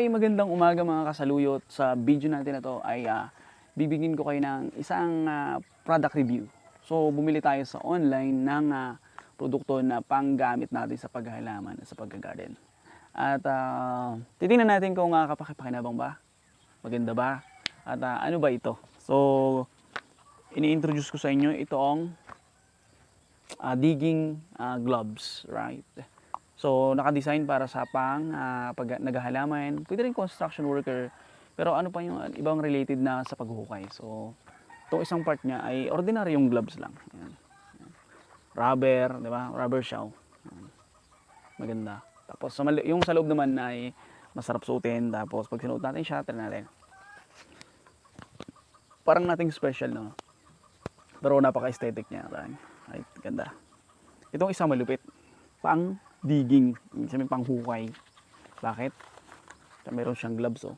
Okay, magandang umaga mga kasaluyot. Sa video natin na to ay ah, bibigyan ko kayo ng isang ah, product review. So, bumili tayo sa online ng ah, produkto na panggamit natin sa paghahalaman at sa paggagarden. At ah, titingnan natin kung uh, kapakipakinabang ba, maganda ba, at ah, ano ba ito. So, ini-introduce ko sa inyo itong ah, digging ah, gloves, right? So, naka-design para sa pang ah, pag naghahalaman. Pwede rin construction worker. Pero ano pa yung ibang related na sa paghukay. So, itong isang part niya ay ordinary yung gloves lang. Ayan. Rubber, di ba? Rubber. Ayan. Maganda. Tapos, yung sa loob naman ay masarap suotin. Tapos, pag sinuot natin siya, try natin. Parang nating special, no? Pero napaka-aesthetic niya. Right? Ganda. Itong isang malupit. Pang digging. Ibig sabihin pang hukay. Bakit? Kasi meron siyang gloves, oh.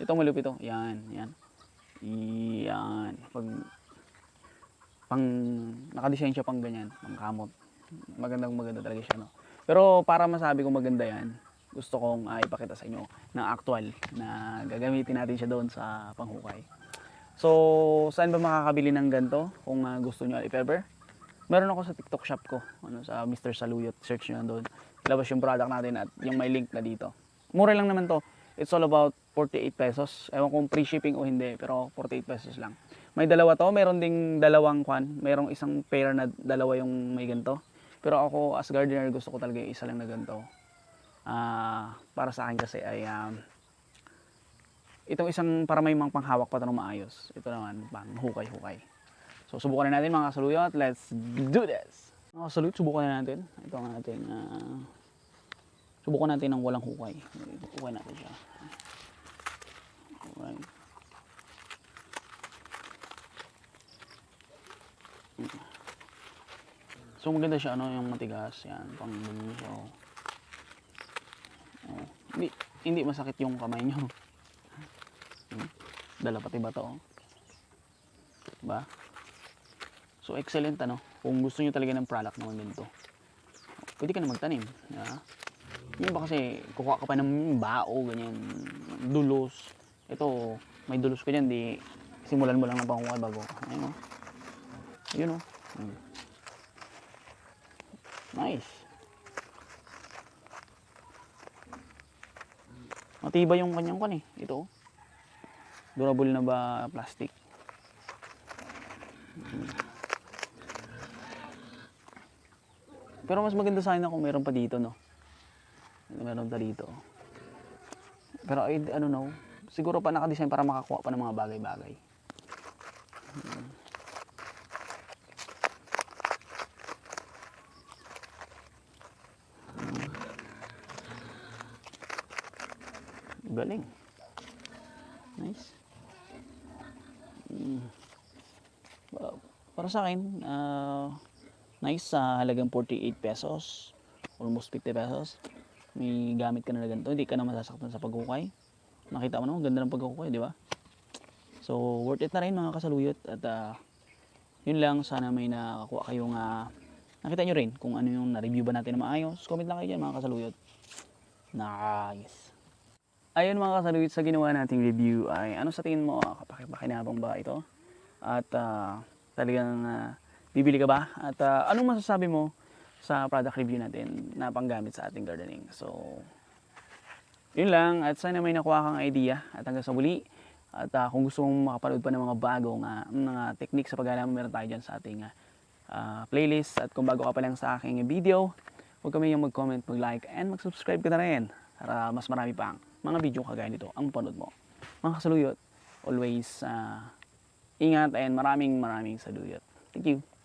Ito malupit, oh. Yan, yan. Yan. Pag pang nakadesign siya pang ganyan, pang kamot. Magandang maganda talaga siya, no. Pero para masabi kong maganda yan, gusto kong ah, ipakita sa inyo ng actual na gagamitin natin siya doon sa panghukay. So, saan ba makakabili ng ganito kung ah, gusto nyo if ever? Meron ako sa TikTok shop ko, ano sa Mr. Saluyot, search nyo doon. Labas yung product natin at yung may link na dito. Mura lang naman to. It's all about 48 pesos. Ewan kung free shipping o hindi, pero 48 pesos lang. May dalawa to, meron ding dalawang kwan, merong isang pair na dalawa yung may ganito. Pero ako as gardener gusto ko talaga yung isa lang na ganito. Ah, para sa akin kasi ay um, itong isang para may mga panghawak pa ito maayos. Ito naman, pang hukay-hukay. So, subukan na natin mga kasaluyot. Let's do this! Mga kasaluyot, subukan na natin. Ito ang ating, ah, subukan natin ng walang hukay. Hukay natin siya. Alright. So, maganda siya, ano, yung matigas. Yan, pang so, oh. Hindi, hindi masakit yung kamay nyo. Dala pati ba to? oh. Diba? So, excellent ano. Kung gusto nyo talaga ng product naman ganito. Pwede ka na magtanim. Yeah. Yung ba kasi, kukuha ka pa ng bao, ganyan, dulos. Ito, may dulos ka dyan, di simulan mo lang ng pangukuha bago. Ayun o. Ayun o. Hmm. Nice. Matibay yung kanyang kan eh. Ito. oh. Durable na ba plastic? Pero mas maganda sa akin kung meron pa dito, no? Meron pa dito. Pero ay, ano no, siguro pa nakadesign para makakuha pa ng mga bagay-bagay. Hmm. Galing. Nice. Mm. Para sa akin, ah, nice sa halagang 48 pesos. Almost 50 pesos. May gamit ka na na ganito. Hindi ka na masasaktan sa paghukay. Nakita mo naman, ganda ng paghukay, di ba? So, worth it na rin mga kasaluyot. At ah, yun lang, sana may nakakuha kayong ah, nakita nyo rin kung ano yung na-review ba natin na maayos. Comment lang kayo dyan mga kasaluyot. Nice. Ayun mga kasaluyot sa ginawa nating review ay ano sa tingin mo kapakipakinabang ba ito? At ah, talagang ah, bibili ka ba? At ah, anong masasabi mo sa product review natin na panggamit sa ating gardening? So, yun lang at sana may nakuha kang idea at hanggang sa muli. At ah, kung gusto mong makapanood pa ng mga bagong ah, mga technique sa paghalaman, meron tayo dyan sa ating ah, playlist. At kung bago ka pa lang sa aking video, huwag kami yung mag-comment, mag-like, and mag-subscribe ka na rin para mas marami pang mga video kagaya nito ang panood mo. Mga kasaluyot, always ah, ingat and maraming maraming saluyot. Thank you.